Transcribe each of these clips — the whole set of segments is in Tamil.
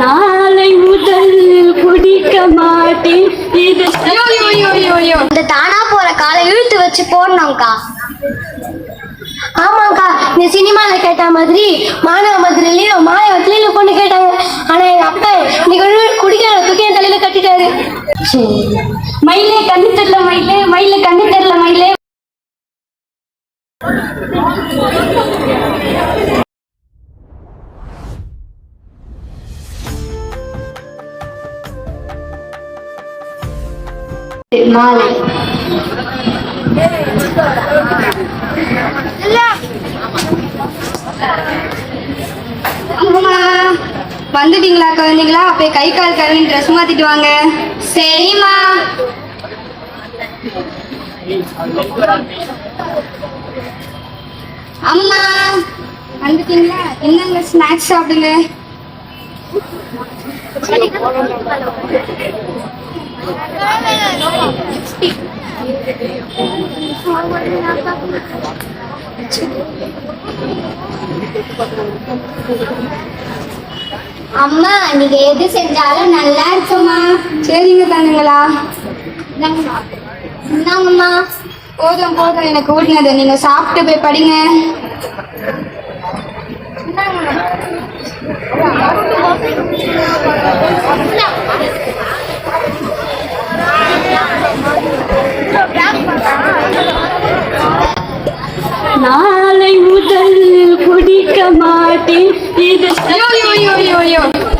நாளை முதல் குடிக்க மாட்டேன். இது இந்த தானா போற காலை இழுத்து வச்சு போடணும்க்கா. ஆமாக்கா இந்த சினிமால கேட்ட மாதிரி மாணவ மதுரையிலயும் மாயவத்திலையும் பொண்ணு கேட்டாங்க. ஆனா எங்க அப்பா இன்னைக்கு குடிக்கிற தூக்கி என் தலையில கட்டிட்டாரு. மயிலே கண்ணு தெரியல மயிலே. மயிலே கண்ணு தெரியல மயிலே. மாலை. வந்துட்டீங்களா குழந்தைங்களா அப்போ கை கால் கழுவி ட்ரெஸ் மாத்திட்டு வாங்க. சரிம்மா. அம்மா வந்துட்டீங்களா? என்னங்க ஸ்நாக்ஸ் சாப்பிடுங்க? அம்மா நீங்க எது செஞ்சாலும் நல்லா இருக்குமா சரிங்க தானுங்களா இந்தாங்கம்மா போதும் போதும். எனக்கு ஊட்டினது. நீங்க சாப்பிட்டு போய் படிங்க. நாளை முதல் குடிக்க மாட்டேன். இது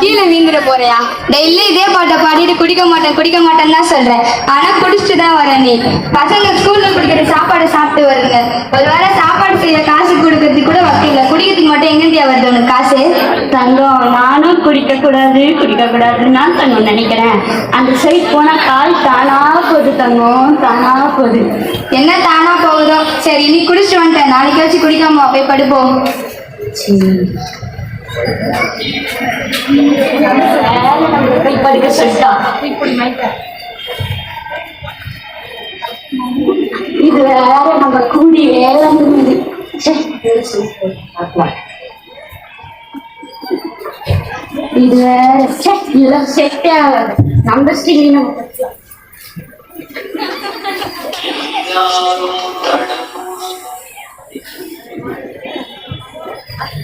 கீழே வீந்துட போறியா? டெய்லி இதே பாட்டை பாடிட்டு குடிக்க மாட்டேன் குடிக்க மாட்டேன்னு தான் சொல்றேன். ஆனா குடிச்சிட்டு தான் வர நீ. பசங்க ஸ்கூல்ல குடிக்கிற சாப்பாடு சாப்பிட்டு வருங்க. ஒரு வேளை சாப்பாடு செய்ய காசு கொடுக்கறதுக்கு கூட வக்கீல குடிக்கிறதுக்கு மட்டும் எங்கேந்தியா வருது உனக்கு காசு? தங்கம் நானும் குடிக்க கூடாது குடிக்க கூடாதுன்னு நான் தங்கம் நினைக்கிறேன். அந்த சைட் போனா கால் தானா போகுது தங்கம் தானா போகுது. என்ன தானா போகுதோ சரி நீ குடிச்சிட்டு வந்துட்டேன் நாளைக்கு வச்சு குடிக்காம வா, போய் படுப்போம் போய் படிக்க சொல்லிட்டா. இது வேற நம்ம கூடி வேலை இருந்தது. ச்சே, இது வேற ச்சே, இதெல்லாம் செட்டே ஆகாது. நம்ம ஸ்ரீ நம்ம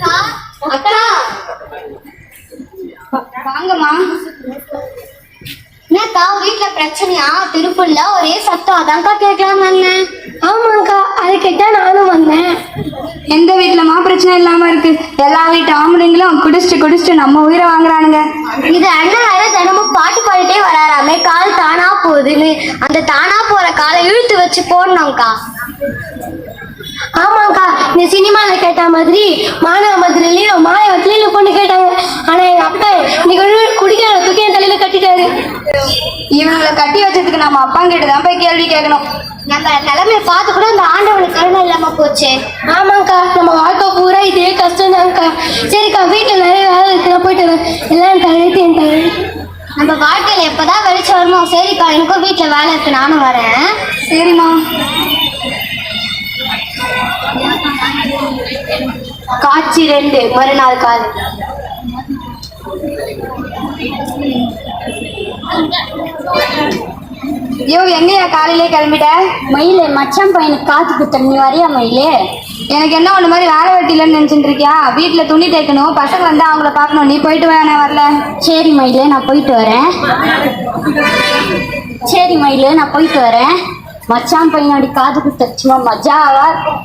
அக்கா வாங்கம்மா. என்னக்கா வீட்ல பிரச்சனையா? திருப்பூர்ல ஒரே சத்தம். அதான்க்கா கேட்கலாம் வந்தேன். ஆமாக்கா அது கேட்டா நானும் வந்தேன். எந்த வீட்டுலமா பிரச்சனை இல்லாம இருக்கு? எல்லா வீட்டு ஆம்பளைங்களும் குடிச்சிட்டு குடிச்சிட்டு நம்ம உயிரை வாங்குறானுங்க. இது அண்ணன் வேற தினமும் பாட்டு பாடிட்டே வராராமே. கால் தானா போகுதுன்னு. அந்த தானா போற காலை இழுத்து வச்சு போடணும்க்கா. ஆமாக்கா இந்த சினிமால கேட்ட மாதிரி மாணவ மதுரையிலயும் மாயவத்திலையும் பொண்ணு கேட்டாங்க. ஆனா எங்க அப்பா இன்னைக்கு குடிக்கிற தூக்கி என் தலையில கட்டிட்டாரு. இவங்களை கட்டி வச்சதுக்கு நம்ம அப்பா கிட்ட தான் போய் கேள்வி கேட்கணும். நம்ம நிலைமைய பார்த்து கூட அந்த ஆண்டவனுக்கு கருணை இல்லாம போச்சு. ஆமாக்கா நம்ம வாழ்க்கை பூரா இதே கஷ்டம் தான்க்கா சரிக்கா வீட்டுல நிறைய வேலை இருக்கு போயிட்டு வரேன். எல்லாம் தழுத்து என் தழு நம்ம வாழ்க்கையில எப்பதான் வெளிச்சம் வருமோ சரிக்கா எனக்கும் வீட்டுல வேலை இருக்கு நானும் வரேன். சரிம்மா. காட்சி ரெண்டு மறுநாள் காலை. யோ எங்கயா காலையிலே கிளம்பிட்ட? மயிலே மச்சான் பையனுக்கு காத்து குத்த நீ வரியா மயிலே? எனக்கு என்ன ஒன்று மாதிரி வேலை வெட்டிலன்னு நினச்சிட்டு இருக்கியா வீட்டில் துணி தைக்கணும் பசங்க வந்து அவங்கள பார்க்கணும். நீ போயிட்டு வேணா வரல. சரி மயிலே நான் போயிட்டு வரேன். சரி மயிலே நான் போயிட்டு வரேன். மச்சான் பையனாடி காது குத்த சும்மா மஜாவா இருக்கும்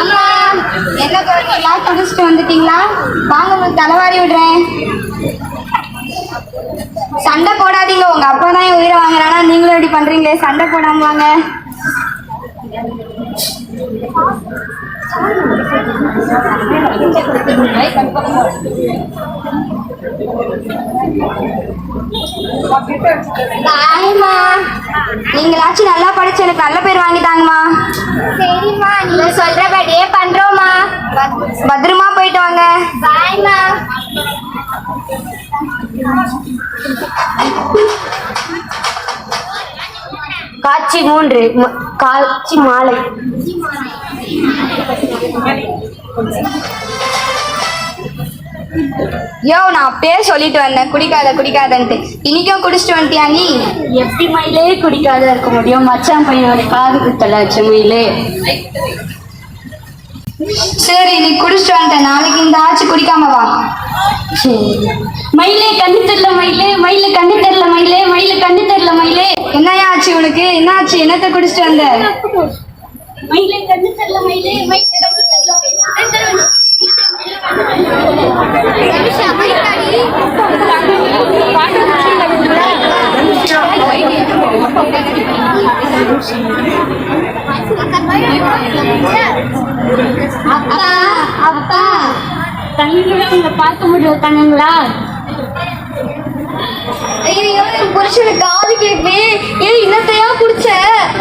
அம்மா என்ன குழந்தைங்களா குடிச்சிட்டு வந்துட்டீங்களா? வாங்க உங்களுக்கு தலைவாரி விடுறேன். சண்டை போடாதீங்க. உங்க அப்பா தான் என் உயிரை வாங்குறானா நீங்களும் இப்படி பண்றீங்களே. சண்டை போடாம வாங்க. பாய்மா. நீங்களாச்சும் நல்லா படிச்சு எனக்கு நல்ல பேர் வாங்கிட்டாங்கம்மா சரிம்மா நீங்க சொல்றபடியே பண்றோம்மா. பத்திரமா போயிட்டு வாங்க. பாய்மா. காட்சி மூன்று காட்சி மாலை. யோ நான் அப்பயே சொல்லிட்டு வந்தேன். குடிக்காத குடிக்காதன்ட்டு. இன்னைக்கும் குடிச்சிட்டு வந்துட்டியா நீ? எப்படி மயிலே குடிக்காத இருக்க முடியும்? மச்சான் பையனோட காது குத்தலாச்சு மயிலே. சரி நீ குடிச்சிட்டு வந்துட்ட. நாளைக்கு இந்த ஆச்சு குடிக்காம வா. மயிலே கண்ணு தெரியல மயிலே. மயில கண்ணு தெரியல மயிலே. மயில கண்ணு தெரியல மயிலே. என்னையா ஆச்சு உனக்கு? என்ன ஆச்சு? என்னத்த குடிச்சிட்டு வந்த? மயிலே கண்ணு தெரியல மயிலே. மயில கண்ணு தெரியல மயிலே அப்பா அப்பா கண்ணுல உங்களை பார்க்க முடியல கண்ணுங்களா ஐயோ என் புருஷனுக்கு காது கேட்கு ஏய் இன்னத்தையா குடிச்ச?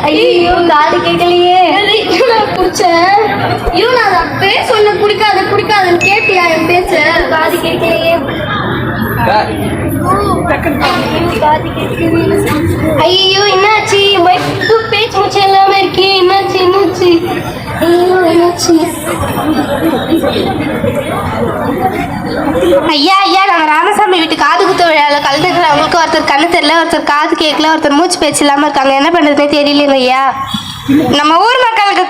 ஐயோ காது கேட்கலையே. நான் குடிச்சேன் ஐயோ நான் சொன்ன குடிக்காத குடிக்காதன்னு கேட்டியா என் பேச்ச? காது கேட்கலையே ஐயோ என்னாச்சு? மைக்கு பேச்சு மூச்சு இல்லாம இருக்கே. என்னாச்சு என்னாச்சு? ஐயோ என்னாச்சு? ஐயா ஐயா நாங்க ராமசாமி வீட்டு காது குத்து விழாவில் கலந்துக்கிறவங்களுக்கு ஒருத்தர் கண்ணு தெரியல ஒருத்தர் காது கேட்கல ஒருத்தர் மூச்சு பேச்சு இல்லாம இருக்காங்க. என்ன பண்றதுனே தெரியலங்க ஐயா. நம்ம ஊர் மக்களுக்கு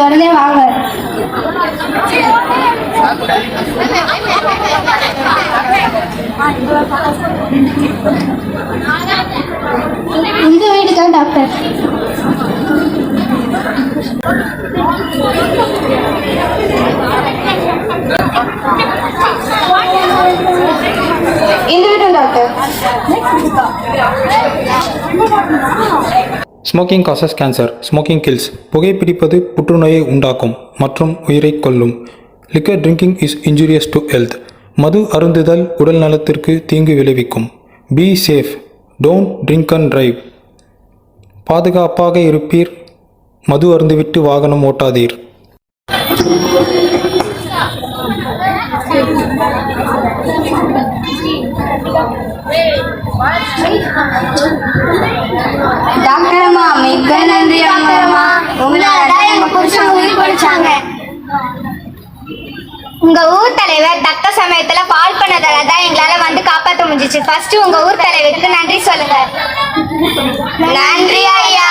உடனே வாங்க. இந்த வீடு தான் டாக்டர் இந்த வீடு doctor smoking causes cancer smoking kills புகைப்பிடிப்பது புற்றுநோயை உண்டாக்கும் மற்றும் உயிரை கொல்லும். Liquor drinking is injurious to health மது அருந்துதல் உடல் நலத்திற்கு தீங்கு விளைவிக்கும். Be safe don't drink and drive பாதுகாப்பாக இருப்பீர். மது அருந்துவிட்டு வாகனம் ஓட்டாதீர். டாக்டர் அம்மா. மிக்க நன்றி டாக்டர் அம்மா உங்களால எங்க புருஷன் உயிர் பிடிச்சாங்க உங்க ஊர் தலைவர் தக்க சமயத்துல கால் பண்ணதால தான் எங்களால வந்து காப்பாற்ற முடிஞ்சிச்சு. ஃபர்ஸ்ட் உங்க ஊர் தலைவருக்கு நன்றி சொல்லுங்க. நன்றி ஐயா.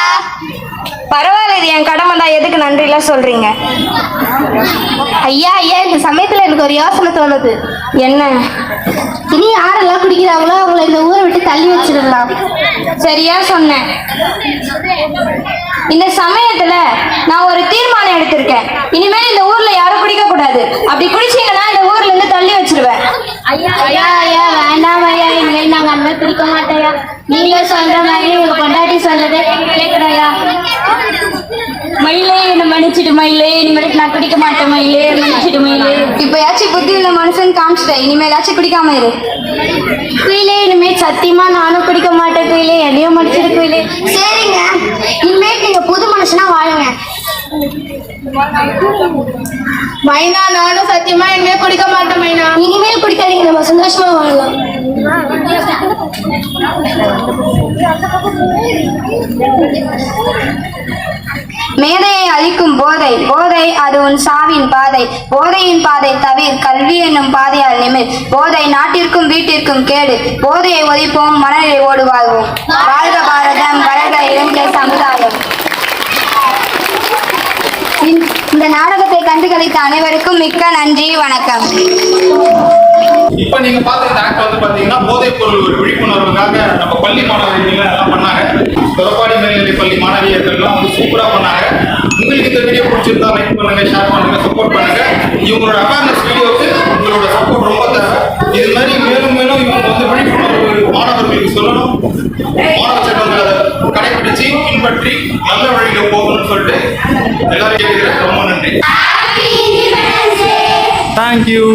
பரவாயில்ல இது என் கடமை தான். எதுக்கு நன்றிலாம் சொல்றீங்க? ஐயா ஐயா இந்த சமயத்துல எனக்கு ஒரு யோசனை தோணுது. என்ன? இனி யாரெல்லாம் குடிக்கிறாங்களோ அவங்கள இந்த ஊரை விட்டு தள்ளி வச்சிடலாம். சரியா சொன்னேன். இந்த சமயத்துல நான் ஒரு தீர்மானம் எடுத்திருக்கேன். இனிமேல் இந்த ஊர்ல யாரும் குடிக்க கூடாது அப்படி குடிச்சீங்கன்னா இந்த ஊர்ல இருந்து தள்ளி வச்சிருவேன். ஐயா ஐயா ஐயா வேண்டாம் ஐயா நீங்க சொல்ற மாதிரி உங்க பொண்டாட்டி சொல்றதை கேட்கிறோம் ஐயா மயிலே என்ன மன்னிச்சிட்டு மயிலே. இனிமேல் நான் குடிக்க மாட்டேன் மயிலே. மன்னிச்சிட்டு மயிலே. இப்பயாச்சும் புத்தி உள்ள மனுஷன் காமிச்சிட்டேன் இனிமேலாச்சும் குடிக்காம இரு. குயிலே இனிமேல் சத்தியமா நானும் குடிக்க மாட்டேன் குயிலே. என்னையும் மன்னிச்சிட்டு குயிலே. சரிங்க. இனிமேல் நீங்க புது மனுஷனா வாழுங்க. மைனா நானும் சத்தியமா இனிமேல் குடிக்க மாட்டேன் மைனா. இனிமேல் குடிக்காதீங்க நம்ம சந்தோஷமா வாழலாம். மேதையை அழிக்கும் போதை போதை அது உன் சாவின் பாதை. போதையின் பாதை தவிர் கல்வி என்னும் பாதையால் நிமிர். போதை நாட்டிற்கும் வீட்டிற்கும் கேடு. போதையை ஒழிப்போம் மனநிலை ஓடு வாழ்வோம் வாழ்க பாரதம் வளர்க இளைஞர் சமுதாயம். இந்த- நாடகத்தை கண்டுகளித்த அனைவருக்கும் மிக்க நன்றி வணக்கம். இப்ப நீங்க பாத்துக்கிட்ட ஆக்ட் வந்து பாத்தீங்கன்னா போதைப் பொருள் ஒரு விழிப்புணர்வுக்காக நம்ம பள்ளி மாணவர்கள் எல்லாம் பண்ணாங்க. தொடப்பாடி மேல்நிலை பள்ளி மாணவியர்கள்லாம் வந்து சூப்பரா பண்ணாங்க. உங்களுக்கு இந்த வீடியோ பிடிச்சிருந்தா லைக் பண்ணுங்க ஷேர் பண்ணுங்க சப்போர்ட் பண்ணுங்க. இவங்களோட அவேர்னஸ் வீடியோக்கு உங்களோட சப்போர்ட் ரொம்ப தேவை. இது மாதிரி மேலும் மேலும் இவங்க வந்து விழிப்புணர்வு மாணவர்களுக்கு சொல்லணும். மாணவ செல்வங்கள் கடைபிடிச்சு பின்பற்றி நல்ல வழியில போகணும்னு சொல்லிட்டு எல்லாரும் கேட்கிறேன் ரொம்ப நன்றி. தேங்க்யூ